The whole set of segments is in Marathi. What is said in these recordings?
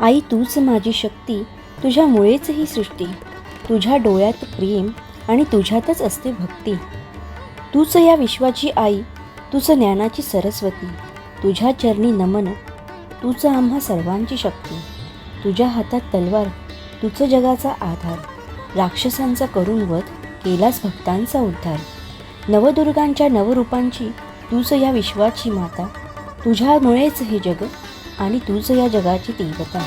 आई तूच माझी शक्ती. तुझ्यामुळेच ही सृष्टी. तुझ्या डोळ्यात प्रेम आणि तुझ्यातच असते भक्ती. तूच या विश्वाची आई तूच ज्ञानाची सरस्वती. तुझ्या चरणी नमन तूच आम्हा सर्वांची शक्ती. तुझ्या हातात तलवार तुझ जगाचा आधार. राक्षसांचा करून वध केलास भक्तांचा उद्धार. नवदुर्गांच्या नवरूपांची तूच या विश्वाची माता. तुझ्यामुळेच हे जग आणि तूच या जगाची तीव्रता.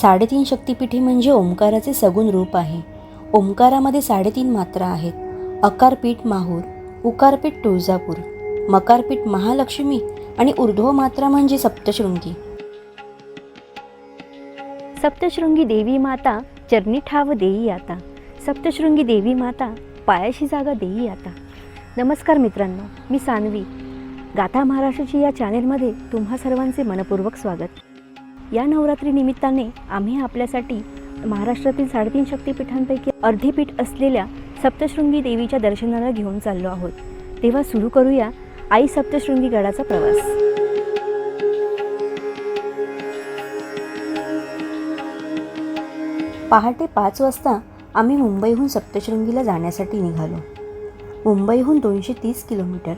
साडेतीन शक्तिपीठे म्हणजे ओंकाराचे सगुण रूप आहे. ओंकारामध्ये साडेतीन मात्रा आहेत. अकारपीठ माहूर उकारपीठ तुळजापूर मकारपीठ महालक्ष्मी आणि ऊर्ध्व मात्रा म्हणजे सप्तशृंगी. सप्तशृंगी देवी माता चरणी ठाव देई आता. सप्तशृंगी देवी माता पायाशी जागा देई आता. नमस्कार मित्रांनो मी सानवी. गाथा महाराष्ट्राची या चॅनेलमध्ये तुम्हा सर्वांचे मनपूर्वक स्वागत. या नवरात्री निमित्ताने आम्ही आपल्यासाठी महाराष्ट्रातील साडेतीन शक्तिपीठांपैकी अर्धे पीठ असलेल्या सप्तशृंगी देवीच्या दर्शनाला घेऊन चाललो आहोत. तेव्हा सुरू करूया आई सप्तशृंगी गडाचा प्रवास. पहाटे पाच वाजता आम्ही मुंबईहून सप्तशृंगीला जाण्यासाठी निघालो. मुंबईहून दोनशे तीस किलोमीटर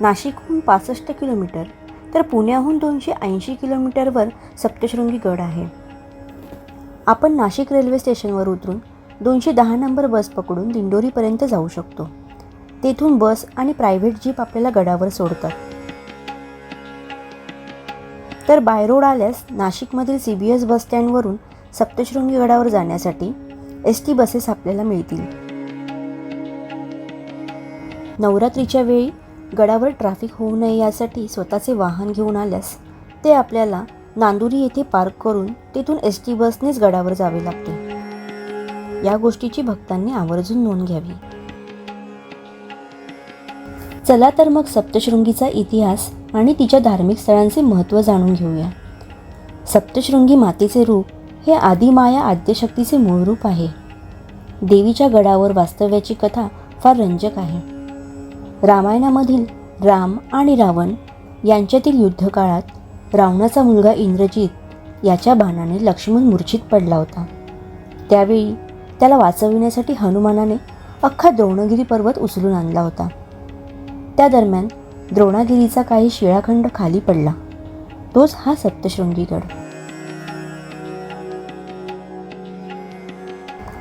नाशिकहून पासष्ट किलोमीटर तर पुण्याहून दोनशे ऐंशी किलोमीटरवर सप्तशृंगी गड आहे. आपण नाशिक रेल्वे स्टेशनवर उतरून दोनशे दहा नंबर बस पकडून दिंडोरीपर्यंत जाऊ शकतो. तेथून बस आणि प्रायव्हेट जीप आपल्याला गडावर सोडतात. तर बाय रोड आल्यास नाशिकमधील सी बी एस बस स्टँडवरून सप्तशृंगी गडावर जाण्यासाठी एस टी बसेस आपल्याला मिळतील. नवरात्रीच्या वेळी गडावर ट्रॅफिक होऊ नये यासाठी स्वतःचे वाहन घेऊन आल्यास ते आपल्याला नांदुरी येथे पार्क करून तेथून एस टी बसनेच गडावर जावे लागते. या गोष्टीची भक्तांनी आवर्जून नोंद घ्यावी. चला तर मग सप्तशृंगीचा इतिहास आणि तिच्या धार्मिक स्थळांचे महत्त्व जाणून घेऊया. सप्तशृंगी मातेचे रूप हे आदिमाया आद्यशक्तीचे मूळ रूप आहे. देवीच्या गडावर वास्तव्याची कथा फार रंजक आहे. रामायणामधील राम आणि रावण यांच्यातील युद्धकाळात रावणाचा मुलगा इंद्रजित याच्या बाणाने लक्ष्मण मूर्छित पडला होता. त्यावेळी त्याला वाचविण्यासाठी हनुमानाने अख्खा द्रोणगिरी पर्वत उचलून आणला होता. त्या दरम्यान द्रोणागिरीचा काही शिळाखंड खाली पडला. तोच हा सप्तशृंगीगड.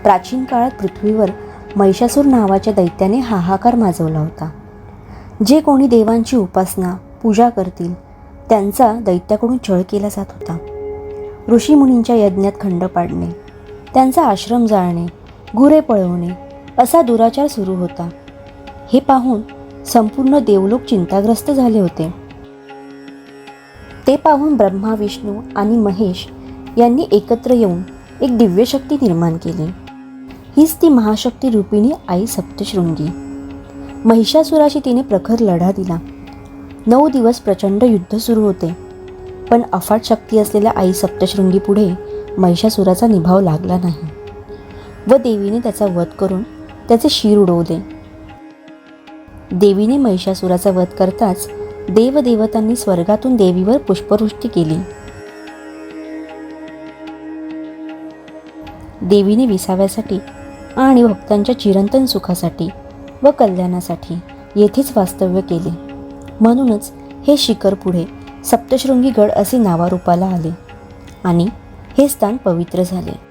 प्राचीन काळात पृथ्वीवर महिषासूर नावाच्या दैत्याने हाहाकार माजवला होता. जे कोणी देवांची उपासना पूजा करतील त्यांचा दैत्याकडून छळ केला जात होता. ऋषीमुनींच्या यज्ञात खंड पाडणे त्यांचा आश्रम जाळणे गुरे पळवणे असा दुराचार सुरू होता. हे पाहून संपूर्ण देवलोक चिंताग्रस्त झाले होते. ते पाहून ब्रह्मा विष्णू आणि महेश यांनी एकत्र येऊन एक दिव्यशक्ती निर्माण केली. हीच ती महाशक्ती रूपिणी आई सप्तशृंगी. महिषासुराशी तिने प्रखर लढा दिला. नऊ दिवस प्रचंड युद्ध सुरू होते. पण अफाट शक्ती असलेल्या आई सप्तशृंगी पुढे महिषासुराचा निभाव लागला नाही. व देवीने त्याचा वध करून त्याचे शिर उडवले. देवीने महिषासुराचा वध करताच देवदेवतांनी स्वर्गातून देवीवर पुष्पवृष्टी केली. देवीने विसाव्यासाठी आणि भक्तांच्या चिरंतन सुखासाठी व कल्याणासाठी येथेच वास्तव्य केले. म्हणूनच हे शिखर पुढे सप्तशृंगी गड असे नावारूपाला आले आणि हे स्थान पवित्र झाले.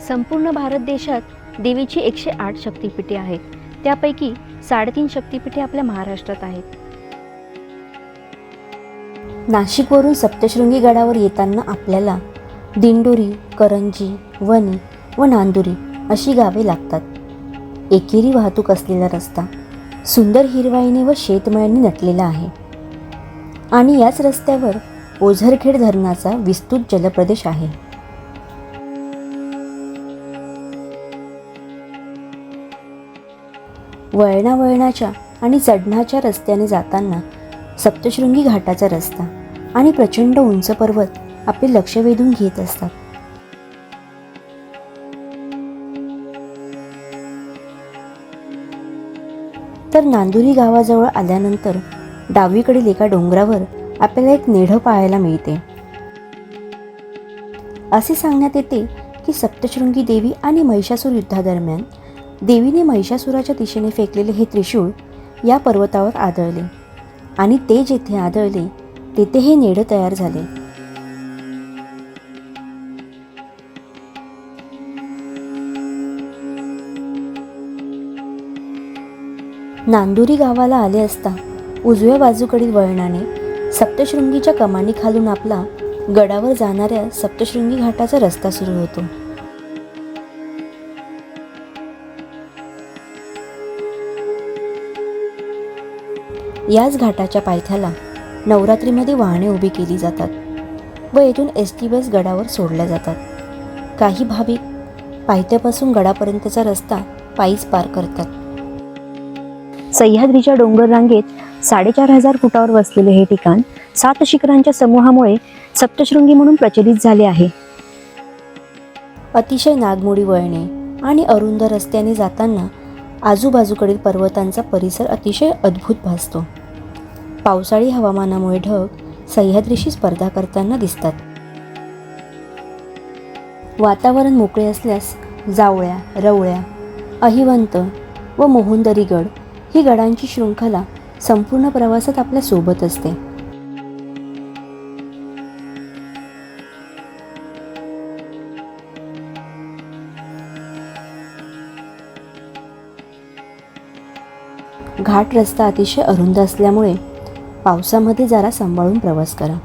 संपूर्ण भारत देशात देवीची एकशे आठ शक्तिपीठे आहेत. त्यापैकी साडेतीन शक्तिपीठे आपल्या महाराष्ट्रात आहेत. नाशिकवरून सप्तशृंगी गडावर येताना आपल्याला दिंडोरी करंजी वणी व नांदुरी अशी गावे लागतात. एकेरी वाहतूक असलेला रस्ता सुंदर हिरवाईने व शेतमळ्यांनी नटलेला आहे. आणि याच रस्त्यावर ओझरखेड धरणाचा विस्तृत जलप्रदेश आहे. वळणावळणाच्या आणि चढणाच्या रस्त्याने जाताना सप्तशृंगी घाटाचा रस्ता आणि प्रचंड उंच पर्वत आपले लक्ष वेधून घेत असतात. तर नांदुरी गावाजवळ आल्यानंतर डावीकडील एका डोंगरावर आपल्याला एक नेढं पाहायला मिळते. असे सांगण्यात येते की सप्तशृंगी देवी आणि महिषासूर युद्धादरम्यान देवीने महिषासुराच्या दिशेने फेकलेले हे त्रिशूळ या पर्वतावर आदळले आणि ते जेथे आदळले तेथे हे नेढं तयार झाले. नांदुरी गावाला आले असता उजव्या बाजूकडील वळणाने सप्तशृंगीच्या कमानी खालून आपला गडावर जाणाऱ्या सप्तशृंगी घाटाचा रस्ता सुरू होतो. याच घाटाच्या पायथ्याला नवरात्रीमध्ये वाहने उभी केली जातात व येथून एस टी बस गडावर सोडल्या जातात. काही भाविक पायथ्यापासून गडापर्यंतचा रस्ता पायीच पार करतात. सह्याद्रीच्या डोंगर रांगेत साडेचार हजार फुटावर वसलेले हे ठिकाण सात शिखरांच्या समूहामुळे सप्तशृंगी म्हणून प्रचलित झाले आहे. अतिशय नागमोडी वळणे आणि अरुंद रस्त्याने जाताना आजूबाजूकडील पर्वतांचा परिसर अतिशय अद्भुत भासतो. पावसाळी हवामानामुळे ढग सह्याद्रीशी स्पर्धा करताना दिसतात. वातावरण मोकळे असल्यास जावळ्या रवळ्या अहिवंत व मोहुंदरीगड ही गडांची शृंखला संपूर्ण प्रवासात आपल्यासोबत असते. घाट रस्ता अतिशय अरुंद असल्यामुळे पावसामध्ये जरा सांभाळून प्रवास करा.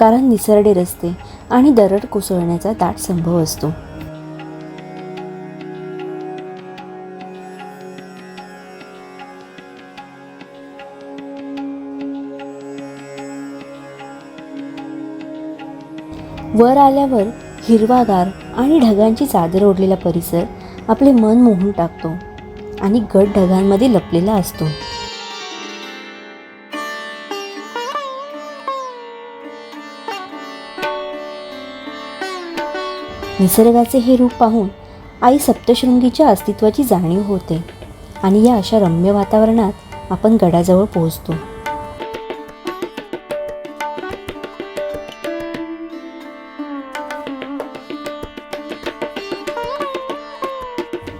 कारण निसरडे रस्ते आणि दरड कोसळण्याचा दाट संभव असतो. वर आल्यावर हिरवागार आणि ढगांची चादर ओढलेला परिसर आपले मन मोहून टाकतो आणि गड ढगांमध्ये लपलेला असतो. निसर्गाचे हे रूप पाहून आई सप्तशृंगीच्या अस्तित्वाची जाणीव होते आणि या अशा रम्य वातावरणात आपण गडाजवळ पोहोचतो.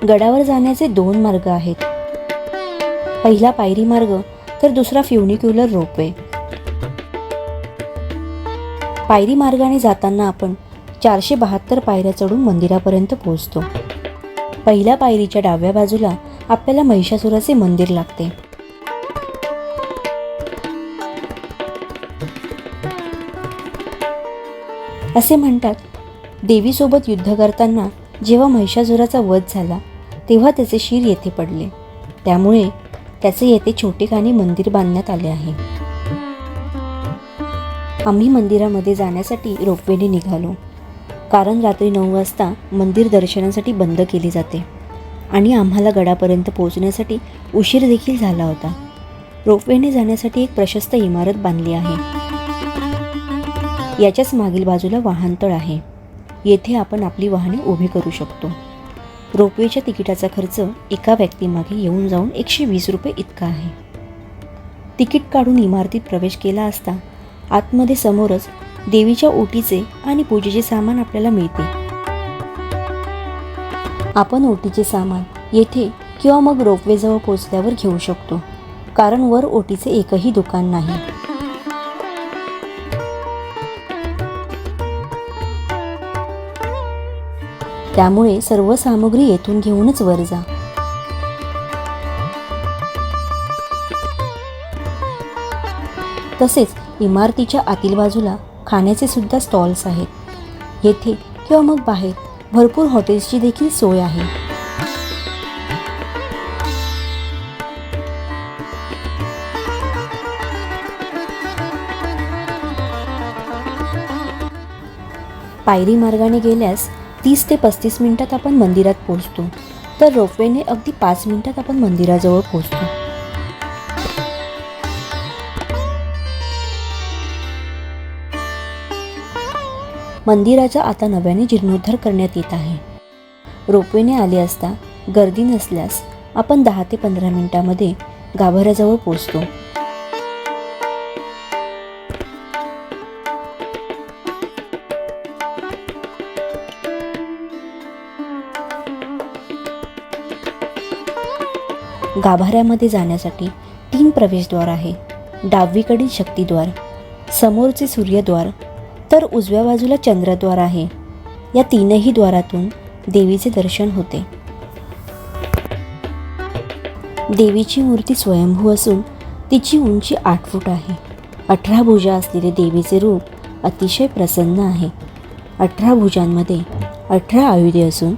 गडावर जाण्याचे दोन मार्ग आहेत. पहिला पायरी मार्ग तर दुसरा फ्युनिक्युलर रोपवे. पायरी मार्गाने जाताना आपण चारशे बहात्तर पायऱ्या चढून मंदिरापर्यंत पोहोचतो. पहिल्या पायरीच्या डाव्या बाजूला आपल्याला महिषासुराचे मंदिर लागते. असे म्हणतात देवीसोबत युद्ध करताना जेव्हा महिषासुराचा वध झाला तेव्हा त्याचे शिर येथे पडले. त्यामुळे त्याचे येथे छोटेखानी मंदिर बांधण्यात आले आहे. आम्ही मंदिरामध्ये जाण्यासाठी रोपवेने निघालो. कारण रात्री नऊ वाजता मंदिर दर्शनासाठी बंद केले जाते आणि आम्हाला गडापर्यंत पोहोचण्यासाठी उशीर देखील झाला होता. रोपवेने जाण्यासाठी एक प्रशस्त इमारत बांधली आहे. याच्याच मागील बाजूला वाहनतळ आहे. येथे आपण आपली वाहने उभी करू शकतो. रोपवेच्या तिकिटाचा खर्च एका व्यक्तीमागे येऊन जाऊन एकशे वीस रुपये इतका आहे. तिकीट काढून इमारतीत प्रवेश केला असता आतमध्ये समोरच देवीच्या ओटीचे आणि पूजेचे सामान आपल्याला मिळते. आपण ओटीचे सामान येथे किंवा मग रोपवेजवळ पोचल्यावर घेऊ शकतो कारण वर ओटीचे एकही दुकान नाही. त्यामुळे सर्व सामग्री येथून घेऊनच वर जा. तसेच इमारतीच्या आतील बाजूला खाण्याचे सुद्धा स्टॉल्स आहेत. येथे किंवा मग बाहेर भरपूर हॉटेल्सची देखील सोय आहे. पायरी मार्गाने गेल्यास तीस ते पस्तीस मिनिटात आपण मंदिरात पोहोचतो. तर रोपवेने अगदी पाच मिनिटात आपण मंदिराजवळ पोहोचतो. मंदिराचा आता नव्याने जीर्णोद्धार करण्यात येत आहे. रोपवेने आले असता गर्दी नसल्यास आपण दहा ते पंधरा मिनिटामध्ये गाभाऱ्याजवळ पोहोचतो. गाभाऱ्यामध्ये जाण्यासाठी तीन प्रवेशद्वार आहे. डावीकडील शक्तिद्वार समोरचे सूर्यद्वार तर उजव्या बाजूला चंद्रद्वार आहे. या तीनही द्वारातून देवीचे दर्शन होते. देवीची मूर्ती स्वयंभू असून तिची उंची आठ फूट आहे. अठरा भुजा असलेले देवीचे रूप अतिशय प्रसन्न आहे. अठरा भुजांमध्ये अठरा आयुधे असून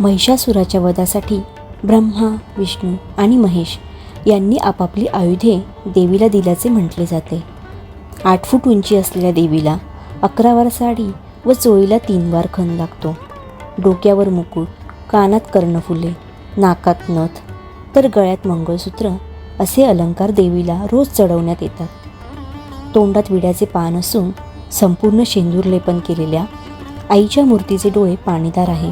महिषासुराच्या वधासाठी ब्रह्मा विष्णू आणि महेश यांनी आपापली आयुधे देवीला दिल्याचे म्हटले जाते. आठ फूट उंची असलेल्या देवीला अकरा वार साडी व चोळीला तीन वार खण लागतो. डोक्यावर मुकुट कानात कर्णफुले नाकात नथ तर गळ्यात मंगळसूत्र असे अलंकार देवीला रोज चढवण्यात येतात. तोंडात विड्याचे पान असून संपूर्ण शेंदूर लेपन केलेल्या आईच्या मूर्तीचे डोळे पाणीदार आहे.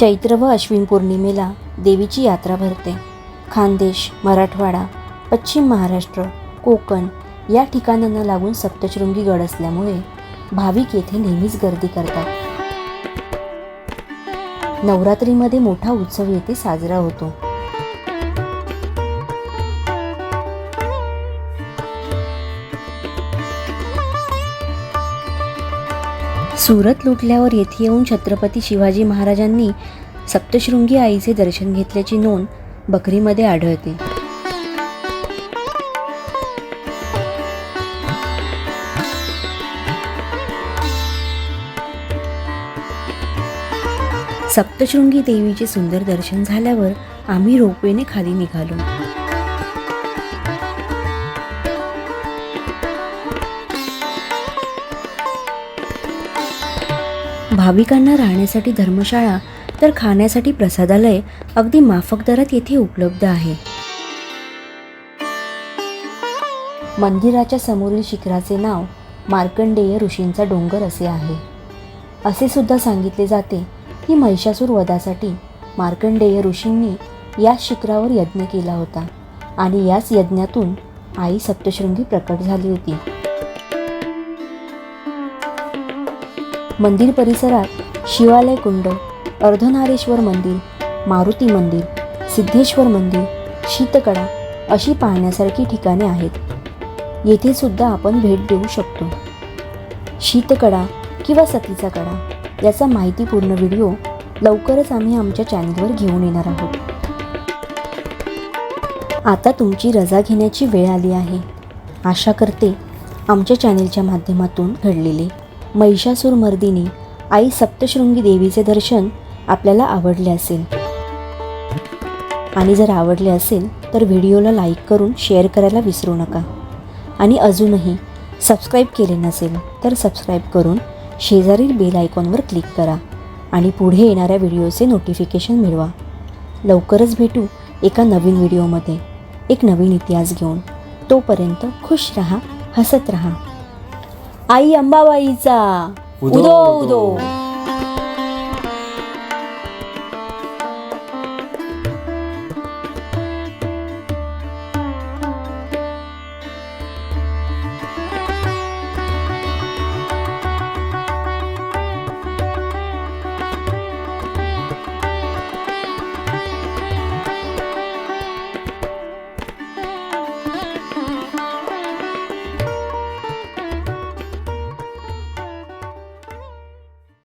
चैत्र व अश्विन पौर्णिमेला देवीची यात्रा भरते. खानदेश मराठवाडा पश्चिम महाराष्ट्र कोकण या ठिकाणांना लागून सप्तशृंगी गड असल्यामुळे भाविक येथे नेहमीच गर्दी करतात. नवरात्रीमध्ये मोठा उत्सव येथे साजरा होतो. सुरत लुटल्यावर येथे येऊन छत्रपती शिवाजी महाराजांनी सप्तशृंगी आईचे दर्शन घेतल्याची नोंद बकरीमध्ये आढळते. सप्तशृंगी देवीचे सुंदर दर्शन झाल्यावर आम्ही रोपवेने खाली निघालो. भाविकांना राहण्यासाठी धर्मशाळा तर खाण्यासाठी प्रसादालय अगदी माफक दरात येथे उपलब्ध आहे. मंदिराच्या समोरील शिखराचे नाव मार्कंडेय ऋषींचा डोंगर असे आहे. असे सुद्धा सांगितले जाते की महिषासूर वधासाठी मार्कंडेय ऋषींनी याच शिखरावर यज्ञ केला होता आणि याच यज्ञातून आई सप्तशृंगी प्रकट झाली होती. मंदिर परिसरात शिवालय कुंड अर्धनारेश्वर मंदिर मारुती मंदिर सिद्धेश्वर मंदिर शीतकडा अशी पाहण्यासारखी ठिकाणे आहेत. येथे सुद्धा आपण भेट देऊ शकतो. शीतकडा किंवा सतीचा कडा याचा माहितीपूर्ण व्हिडिओ लवकरच आम्ही आमच्या चॅनलवर घेऊन येणार आहोत. आता तुमची रजा घेण्याची वेळ आली आहे. आशा करते आमच्या चॅनेलच्या माध्यमातून घडलेले महिषासूर मर्दिनी आई सप्तशृंगी देवीचे दर्शन आपल्याला आवडले असेल. आणि जर आवडले असेल तर व्हिडिओला लाईक करून शेअर करायला विसरू नका. आणि अजूनही सबस्क्राईब केले नसेल तर सबस्क्राईब करून शेजारील बेल आयकॉनवर क्लिक करा आणि पुढे येणाऱ्या व्हिडिओचे नोटिफिकेशन मिळवा. लवकरच भेटू एका नवीन व्हिडिओमध्ये. एक नवीन इतिहास घेऊन. तोपर्यंत खुश रहा हसत रहा. आई अंबाबाईचा उदो उदो उदो.